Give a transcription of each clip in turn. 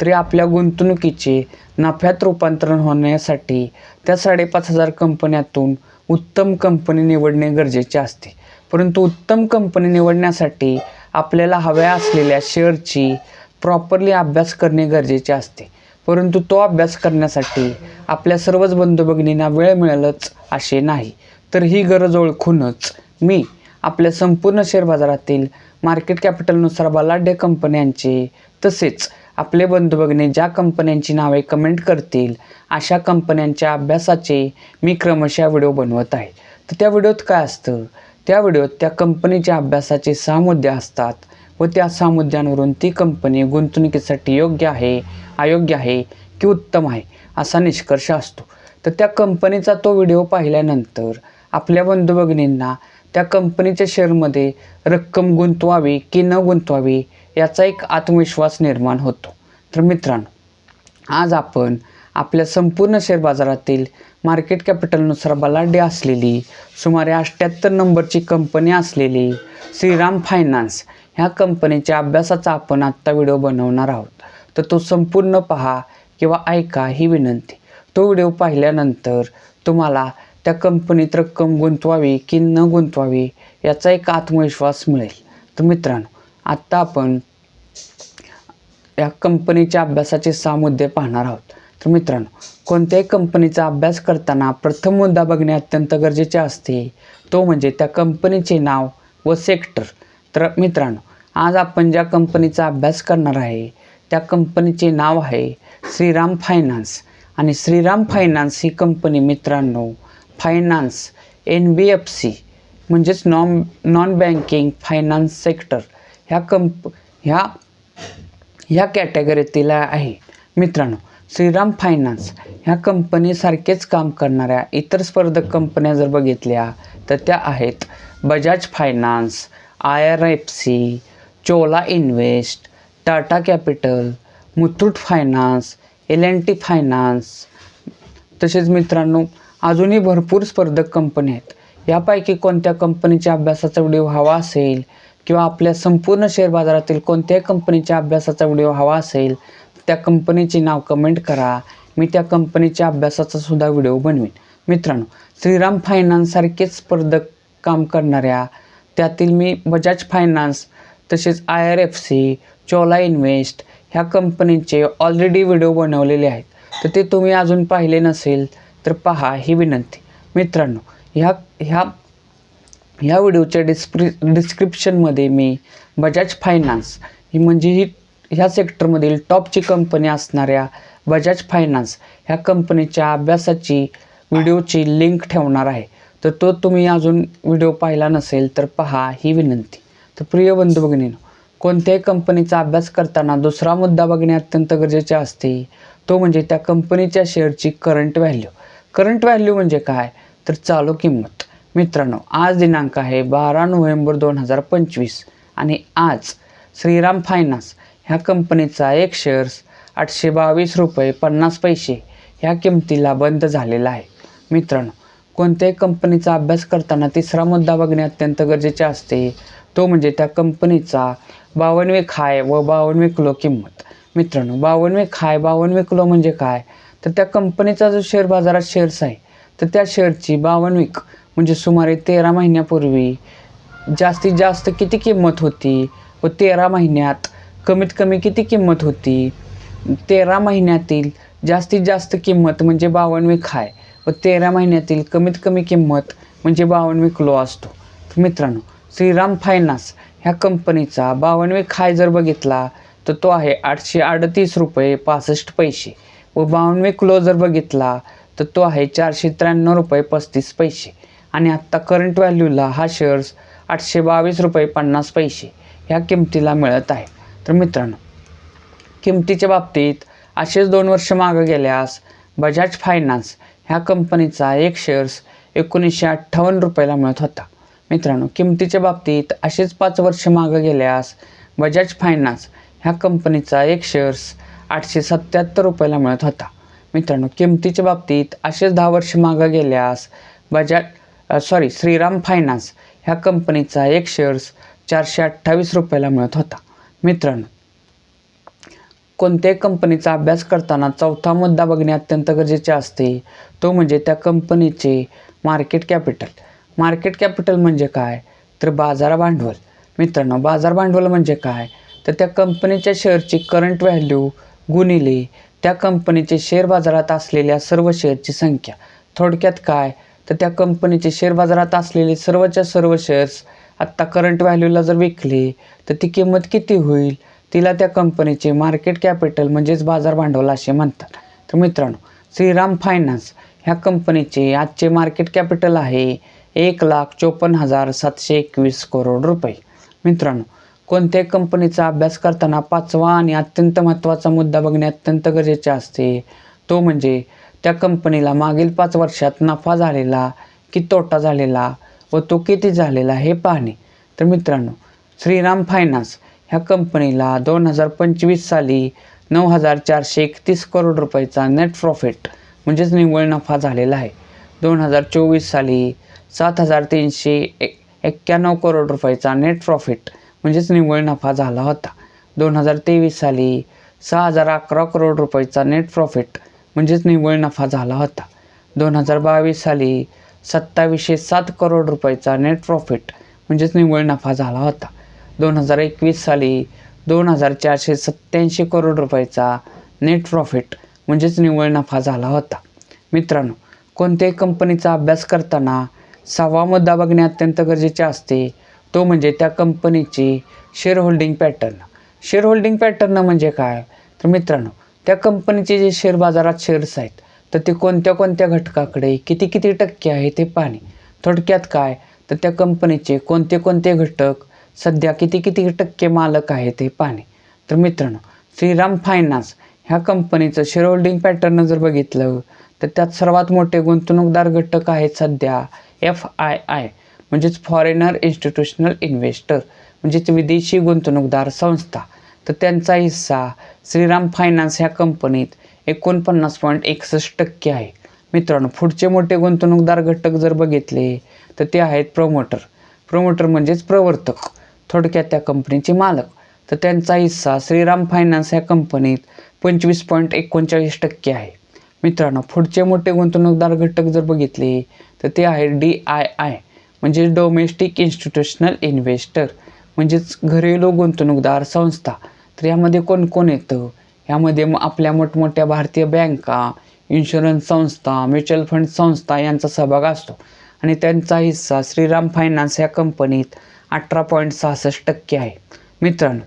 तरी आपल्या गुंतवणुकीचे नफ्यात रूपांतरण होण्यासाठी त्या साडेपाच हजार कंपन्यातून उत्तम कंपनी निवडणे गरजेचे असते. परंतु उत्तम कंपनी निवडण्यासाठी आपल्याला हव्या असलेल्या शेअरची प्रॉपरली अभ्यास करणे गरजेचे असते. परंतु तो अभ्यास करण्यासाठी आपल्या सर्वच बंधू भगिनींना वेळ मिळेलच असे नाही. तर ही गरज ओळखूनच मी आपल्या संपूर्ण शेअर बाजारातील मार्केट कॅपिटलनुसार बलाढ्य कंपन्यांचे तसेच आपले बंधू भगिनी ज्या कंपन्यांची नावे कमेंट करतील अशा कंपन्यांच्या अभ्यासाचे मी क्रमशः व्हिडिओ बनवत आहे. तर त्या व्हिडिओत काय असतं? त्या व्हिडिओत त्या कंपनीच्या अभ्यासाचे सहा मुद्दे असतात व त्या सहा मुद्द्यांवरून ती कंपनी गुंतवणुकीसाठी योग्य आहे अयोग्य आहे की उत्तम आहे असा निष्कर्ष असतो. तर त्या कंपनीचा तो व्हिडिओ पाहिल्यानंतर आपल्या बंधू भगिनींना त्या कंपनीच्या शेअरमध्ये रक्कम गुंतवावी की न गुंतवावी याचा एक आत्मविश्वास निर्माण होतो. तर मित्रांनो आज आपण आपल्या संपूर्ण शेअर बाजारातील मार्केट कॅपिटलनुसार बलाढ्य असलेली सुमारे अठ्ठ्याहत्तर नंबरची कंपनी असलेली श्रीराम फायनान्स ह्या कंपनीच्या अभ्यासाचा आपण आत्ता व्हिडिओ बनवणार आहोत. तर तो संपूर्ण पहा किंवा ऐका ही विनंती. तो व्हिडिओ पाहिल्यानंतर तुम्हाला त्या कंपनीत रक्कम गुंतवावी की न गुंतवावी याचा एक आत्मविश्वास मिळेल. तर मित्रांनो आत्ता आपण या कंपनीच्या अभ्यासाचे सहा मुद्दे पाहणार आहोत. तर मित्रांनो कोणत्याही कंपनीचा अभ्यास करताना प्रथम मुद्दा बघणे अत्यंत गरजेचे असते. तो म्हणजे त्या कंपनीचे नाव व सेक्टर. तर मित्रांनो आज आपण ज्या कंपनीचा अभ्यास करणार आहे त्या कंपनीचे नाव आहे श्रीराम फायनान्स. आणि श्रीराम फायनान्स ही कंपनी मित्रांनो finance N B F C म्हणजेच non non banking finance sector. ह्या कंप ह्या ह्या कॅटेगरीतील आहे. मित्रांनो श्रीराम फायनान्स ह्या कंपनीसारखेच काम करणाऱ्या इतर स्पर्धक कंपन्या जर बघितल्या तर त्या आहेत Bajaj finance I R F C Chola invest Tata capital Muthoot finance L N T finance तसेच मित्रांनो अजूनही भरपूर स्पर्धक कंपन्या आहेत. यापैकी कोणत्या कंपनीच्या अभ्यासाचा व्हिडिओ हवा असेल किंवा आपल्या संपूर्ण शेअर बाजारातील कोणत्याही कंपनीच्या अभ्यासाचा व्हिडिओ हवा असेल त्या कंपनीचे नाव कमेंट करा. मी त्या कंपनीच्या अभ्यासाचा सुद्धा व्हिडिओ बनवेन. मित्रांनो श्रीराम फायनान्ससारखेच स्पर्धक काम करणाऱ्या त्यातील मी बजाज फायनान्स तसेच I R F C Chola invest ह्या कंपनीचे ऑलरेडी व्हिडिओ बनवलेले आहेत. तर ते तुम्ही अजून पाहिले नसेल तर पहा ही विनंती. मित्रांनो ह्या ह्या ह्या व्हिडिओच्या डिस्क्रि डिस्क्रिप्शनमध्ये मी बजाज फायनान्स ही म्हणजे ही ह्या सेक्टरमधील टॉपची कंपनी असणाऱ्या बजाज फायनान्स ह्या कंपनीच्या अभ्यासाची व्हिडिओची लिंक ठेवणार आहे. तर तो तुम्ही अजून व्हिडिओ पाहिला नसेल तर पहा ही विनंती. तर प्रिय बंधू भगिनीनो कोणत्याही कंपनीचा अभ्यास करताना दुसरा मुद्दा बघणे अत्यंत गरजेचे असते तो म्हणजे त्या कंपनीच्या शेअरची करंट व्हॅल्यू करंट व्हॅल्यू म्हणजे काय? तर चालू किंमत. मित्रांनो आज दिनांक आहे बारा नोव्हेंबर दोन हजार पंचवीस आणि आज श्रीराम फायनान्स ह्या कंपनीचा एक शेअर्स आठशे बावीस रुपये पन्नास पैसे ह्या किमतीला बंद झालेला आहे. मित्रांनो कोणत्याही कंपनीचा अभ्यास करताना तिसरा मुद्दा बघणे अत्यंत गरजेचे असते. तो म्हणजे त्या कंपनीचा बावनवे खाय व बावनवे किलो किंमत. मित्रांनो बावनवे खाय बावनवे किलो म्हणजे काय? तर त्या कंपनीचा जो शेअर बाजारात शेअर्स आहे तर त्या शेअरची बावनवीक म्हणजे सुमारे तेरा महिन्यापूर्वी जास्तीत जास्त किती किंमत होती? व तेरा महिन्यात कमीत कमी किती किंमत होती? तेरा महिन्यातील जास्तीत जास्त किंमत म्हणजे बावनवे खाय व तेरा महिन्यातील कमीत कमी किंमत म्हणजे बावनवे लो असतो. तर मित्रांनो श्रीराम फायनान्स ह्या कंपनीचा बावनवे खाय जर बघितला तर तो आहे आठशे अडतीस रुपये पासष्ट पैसे. व बावनवे लो जर बघितला तर तो आहे चारशे त्र्याण्णव रुपये पस्तीस पैसे. आणि आत्ता करंट व्हॅल्यूला हा शेअर्स आठशे बावीस रुपये पन्नास पैसे ह्या किमतीला मिळत आहे. तर मित्रांनो किमतीच्या बाबतीत असेच दोन वर्ष मागं गेल्यास बजाज फायनान्स ह्या कंपनीचा एक शेअर्स एकोणीसशे अठ्ठावन्न रुपयाला मिळत होता. मित्रांनो किमतीच्या बाबतीत असेच पाच वर्ष मागं गेल्यास बजाज फायनान्स ह्या कंपनीचा एक शेअर्स आठशे सत्याहत्तर रुपयाला मिळत होता. मित्रांनो किमतीच्या बाबतीत असेच दहा वर्ष मागं गेल्यास बजाज सॉरी श्रीराम फायनान्स ह्या कंपनीचा एक शेअर्स चारशे अठ्ठावीस रुपयाला मिळत होता. मित्रांनो कोणत्याही कंपनीचा अभ्यास करताना चौथा मुद्दा बघणे अत्यंत गरजेचे असते. तो म्हणजे त्या कंपनीचे मार्केट कॅपिटल मार्केट कॅपिटल म्हणजे काय? तर बाजार भांडवल. मित्रांनो बाजार भांडवल म्हणजे काय? तर त्या कंपनीच्या शेअरची करंट व्हॅल्यू गुणिले त्या कंपनीचे शेअर बाजारात असलेल्या सर्व शेअरची संख्या. थोडक्यात काय? तर त्या कंपनीचे शेअर बाजारात असलेले सर्वच्या सर्व शेअर्स आत्ता करंट व्हॅल्यूला जर विकले तर ती किंमत किती होईल? तिला त्या कंपनीचे मार्केट कॅपिटल म्हणजेच बाजार भांडवल असे म्हणतात. तर मित्रांनो श्रीराम फायनान्स ह्या कंपनीचे आजचे मार्केट कॅपिटल आहे एक लाख चोपन्न हजार सातशे एकवीस करोड रुपये. मित्रांनो कोणत्याही कंपनीचा अभ्यास करताना पाचवा आणि अत्यंत महत्त्वाचा मुद्दा बघणे अत्यंत गरजेचे असते. तो म्हणजे त्या कंपनीला मागील पाच वर्षात नफा झालेला की तोटा झालेला व तो किती झालेला हे पाहणे. तर मित्रांनो श्रीराम फायनान्स ह्या कंपनीला दोन हजार पंचवीस साली नऊ हजार चारशे एकतीस करोड रुपयाचा नेट प्रॉफिट म्हणजेच निव्वळ नफा झालेला आहे. दोन हजार चोवीस साली सात हजार तीनशे एक एक्क्याण्णव करोड रुपयाचा नेट प्रॉफिट म्हणजेच निव्वळ नफा झाला होता. दोन हजार तेवीस साली सहा हजार अकरा करोड रुपयाचा नेट प्रॉफिट म्हणजेच निव्वळ नफा झाला होता. दोन हजार बावीस साली सत्तावीसशे सात करोड रुपयाचा नेट प्रॉफिट म्हणजेच निव्वळ नफा झाला होता. दोन हजार एकवीस साली दोन हजार चारशे सत्त्याऐंशी करोड रुपयाचा नेट प्रॉफिट म्हणजेच निव्वळ नफा झाला होता. मित्रांनो कोणत्याही कंपनीचा अभ्यास करताना सहावा मुद्दा बघणे अत्यंत गरजेचे असते. तो म्हणजे त्या कंपनीची share holding pattern share holding pattern म्हणजे काय? तर मित्रांनो त्या कंपनीचे जे शेअर बाजारात शेअर्स आहेत तर ते कोणत्या कोणत्या घटकाकडे किती किती टक्के आहे ते पाहणे. थोडक्यात काय? तर त्या कंपनीचे कोणते कोणते घटक सध्या किती किती टक्के मालक आहे ते पाहणे. तर मित्रांनो श्रीराम फायनान्स ह्या कंपनीचं शेअर होल्डिंग पॅटर्न जर बघितलं तर त्यात सर्वात मोठे गुंतवणूकदार घटक आहेत सध्या एफ आय आय म्हणजेच फॉरेनर इन्स्टिट्यूशनल इन्व्हेस्टर म्हणजेच विदेशी गुंतवणूकदार संस्था. तर त्यांचा हिस्सा श्रीराम फायनान्स ह्या कंपनीत एकोणपन्नास पॉईंट एकसष्ट टक्के आहे. मित्रांनो पुढचे मोठे गुंतवणूकदार घटक जर बघितले तर ते आहेत प्रमोटर प्रमोटर म्हणजेच प्रवर्तक थोडक्यात त्या कंपनीचे मालक. तर त्यांचा हिस्सा श्रीराम फायनान्स ह्या कंपनीत पंचवीस पॉईंट एकोणचाळीस टक्के आहे. मित्रांनो पुढचे मोठे गुंतवणूकदार घटक जर बघितले तर ते आहे डी आय आय म्हणजे डोमेस्टिक इन्स्टिट्यूशनल इन्व्हेस्टर म्हणजेच घरेलू गुंतवणूकदार संस्था. तर यामध्ये कोण कोण येतं? यामध्ये मग आपल्या मोठमोठ्या भारतीय बँका इन्शुरन्स संस्था म्युच्युअल फंड संस्था यांचा सहभाग असतो. आणि त्यांचा हिस्सा श्रीराम फायनान्स या कंपनीत अठरा पॉईंट सहासष्ट टक्के आहे. मित्रांनो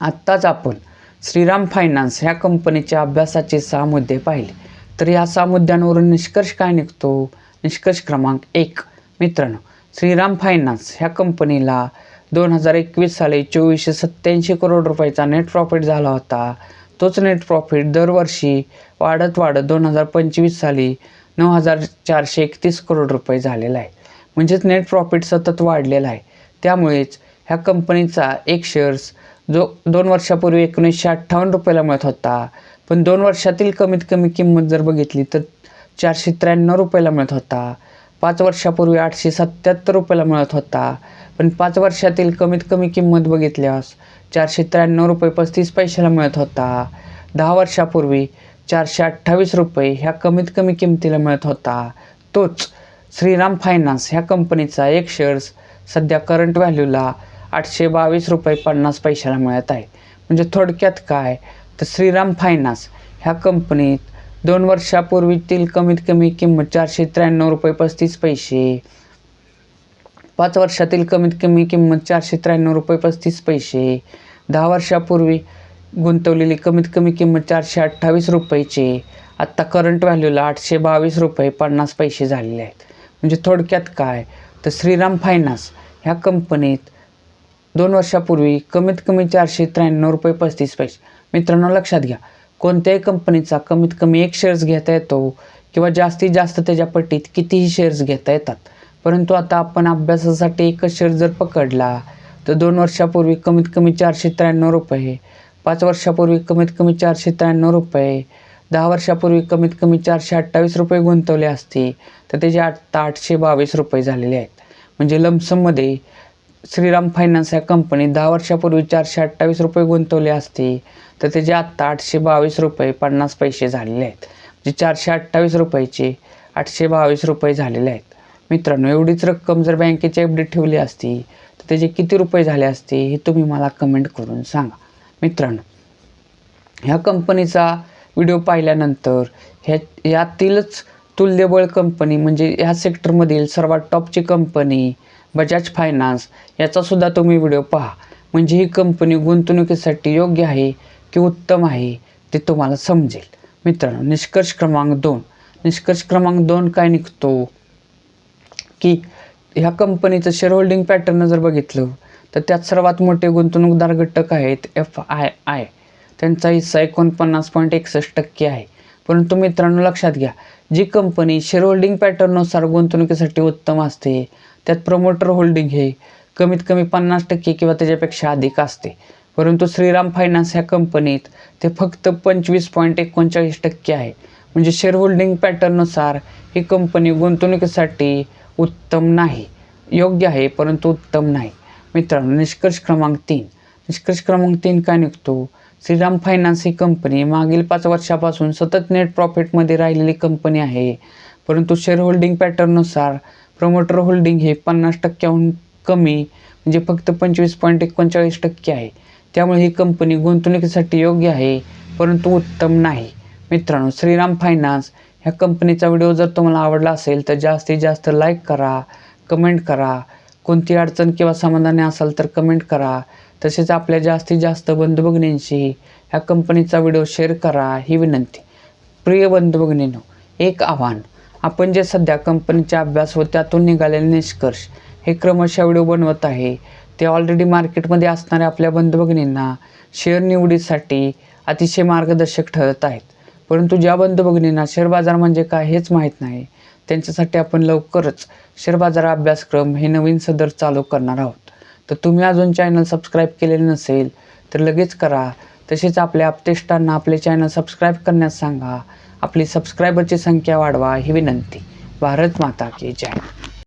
आत्ताच आपण श्रीराम फायनान्स ह्या कंपनीच्या अभ्यासाचे सहा मुद्दे पाहिले. तर या सहा मुद्द्यांवरून निष्कर्ष काय निघतो? निष्कर्ष क्रमांक एक मित्रांनो श्रीराम फायनान्स ह्या कंपनीला दोन हजार एकवीस साली चोवीसशे सत्त्याऐंशी करोड रुपयाचा नेट प्रॉफिट झाला होता. तोच नेट प्रॉफिट दरवर्षी वाढत वाढत दोन हजार पंचवीस साली नऊ हजार चारशे एकतीस करोड रुपये झालेला आहे. म्हणजेच नेट प्रॉफिट सतत वाढलेला आहे. त्यामुळेच ह्या कंपनीचा एक शेअर्स जो दोन वर्षापूर्वी एकोणीसशे अठ्ठावन्न रुपयाला मिळत होता पण दोन वर्षातील कमीत कमी किंमत जर बघितली तर चारशे त्र्याण्णव रुपयाला मिळत होता. पाच वर्षापूर्वी आठशे सत्त्याहत्तर रुपयाला मिळत होता. पण पाच वर्षातील कमीत कमी किंमत बघितल्यास चारशे त्र्याण्णव रुपये पस्तीस पैशाला मिळत होता. दहा वर्षापूर्वी चारशे अठ्ठावीस रुपये ह्या कमीत कमी किमतीला मिळत होता. तोच श्रीराम फायनान्स ह्या कंपनीचा एक शेअर्स सध्या करंट व्हॅल्यूला आठशे बावीस रुपये पन्नास पैशाला मिळत आहे. म्हणजे थोडक्यात काय? तर श्रीराम फायनान्स ह्या कंपनीत दोन वर्षापूर्वीतील कमीत कमी किंमत चारशे त्र्याण्णव रुपये पस्तीस पैसे. पाच वर्षातील कमीत कमी किंमत चारशे त्र्याण्णव रुपये पस्तीस पैसे. दहा वर्षापूर्वी गुंतवलेली कमीत कमी किंमत चारशे अठ्ठावीस रुपयाची. आत्ता करंट व्हॅल्यूला आठशे बावीस रुपये पन्नास पैसे झालेले आहेत. म्हणजे थोडक्यात काय? तर श्रीराम फायनान्स ह्या कंपनीत दोन वर्षापूर्वी कमीत कमी चारशे त्र्याण्णव रुपये पस्तीस पैसे. मित्रांनो लक्षात घ्या. कोणत्याही कंपनीचा कमीत कमी एक शेअर्स घेता येतो किंवा जास्तीत जास्त त्याच्या पट्टीत कितीही शेअर्स घेता येतात. परंतु आता आपण अभ्यासासाठी एकच शेअर जर पकडला तर दोन वर्षापूर्वी कमीत कमी चारशे त्र्याण्णव रुपये पाच वर्षापूर्वी कमीत कमी चारशे त्र्याण्णव रुपये दहा वर्षापूर्वी कमीत कमी चारशे अठ्ठावीस रुपये गुंतवले असते तर त्याचे आत्ता आठशे बावीस रुपये झालेले आहेत. म्हणजे लमसममध्ये श्रीराम फायनान्स या कंपनीत दहा वर्षापूर्वी चारशे अठ्ठावीस रुपये गुंतवले असते. तर त्याचे आत्ता आठशे बावीस रुपये पन्नास पैसे झालेले आहेत. म्हणजे चारशे अठ्ठावीस रुपयाचे आठशे बावीस रुपये झालेले आहेत. मित्रांनो एवढीच रक्कम जर बँकेची एफ डी ठेवली असती तर त्याचे किती रुपये झाले असते हे तुम्ही मला कमेंट करून सांगा. मित्रांनो ह्या कंपनीचा व्हिडिओ पाहिल्यानंतर ह्या यातीलच तुल्यबळ कंपनी म्हणजे ह्या सेक्टरमधील सर्वात टॉपची कंपनी बजाज फायनान्स याचासुद्धा तुम्ही व्हिडिओ पहा. म्हणजे ही कंपनी गुंतवणुकीसाठी योग्य आहे की उत्तम आहे ते तुम्हाला समजेल. मित्रांनो निष्कर्ष क्रमांक दोन. निष्कर्ष क्रमांक दोन काय निघतो? की ह्या कंपनीचं शेअर होल्डिंग पॅटर्न जर बघितलं तर त्यात सर्वात मोठे गुंतवणूकदार घटक आहेत एफ आय आय त्यांचा हिस्सा एकोणपन्नास पॉईंट एकसष्ट टक्के आहे. परंतु मित्रांनो लक्षात घ्या जी कंपनी शेअर होल्डिंग पॅटर्ननुसार गुंतवणुकीसाठी उत्तम असते त्यात प्रमोटर होल्डिंग हे कमीत कमी पन्नास टक्के किंवा त्याच्यापेक्षा अधिक असते. परंतु श्रीराम फायनान्स ह्या कंपनीत ते फक्त पंचवीस पॉईंट एकोणचाळीस टक्के आहे. म्हणजे शेअर होल्डिंग पॅटर्ननुसार ही कंपनी गुंतवणुकीसाठी उत्तम नाही. योग्य आहे परंतु उत्तम नाही. मित्रांनो निष्कर्ष क्रमांक तीन. निष्कर्ष क्रमांक तीन काय निघतो? श्रीराम फायनान्स ही कंपनी मागील पाच वर्षापासून सतत नेट प्रॉफिटमध्ये राहिलेली कंपनी आहे. परंतु शेअर होल्डिंग पॅटर्ननुसार प्रमोटर होल्डिंग हे पन्नास टक्क्याहून कमी म्हणजे फक्त पंचवीस पॉईंट एकोणचाळीस टक्के आहे. त्यामुळे ही कंपनी गुंतवणुकीसाठी योग्य आहे परंतु उत्तम नाही. मित्रांनो श्रीराम फायनान्स ह्या कंपनीचा व्हिडिओ जर तुम्हाला आवडला असेल तर जास्तीत जास्त लाईक करा कमेंट करा. कोणती अडचण किंवा समाधानी असाल तर कमेंट करा. तसेच आपल्या जास्तीत जास्त बंधुभगिनींशी ह्या कंपनीचा व्हिडिओ शेअर करा ही विनंती. प्रिय बंधुभगिनीनो एक आव्हान. आपण जे सध्या कंपनीचा अभ्यास व त्यातून निघालेले निष्कर्ष हे क्रमशः व्हिडिओ बनवत आहे. ते ऑलरेडी मार्केटमध्ये असणाऱ्या आपल्या बंधू भगिनींना शेअर निवडीसाठी अतिशय मार्गदर्शक ठरत आहेत. परंतु ज्या बंधू भगिनींना शेअर बाजार म्हणजे काय हेच माहीत नाही त्यांच्यासाठी आपण लवकरच शेअर बाजार अभ्यासक्रम हे नवीन सदर चालू करणार आहोत. तर तुम्ही अजून चॅनल सबस्क्राईब केलेले नसेल तर लगेच करा. तसेच आपल्या अपतेष्टांना आपले चॅनल सबस्क्राईब करण्यास सांगा. आपली सबस्क्रायबरची संख्या वाढवा ही विनंती. भारत माता की जय.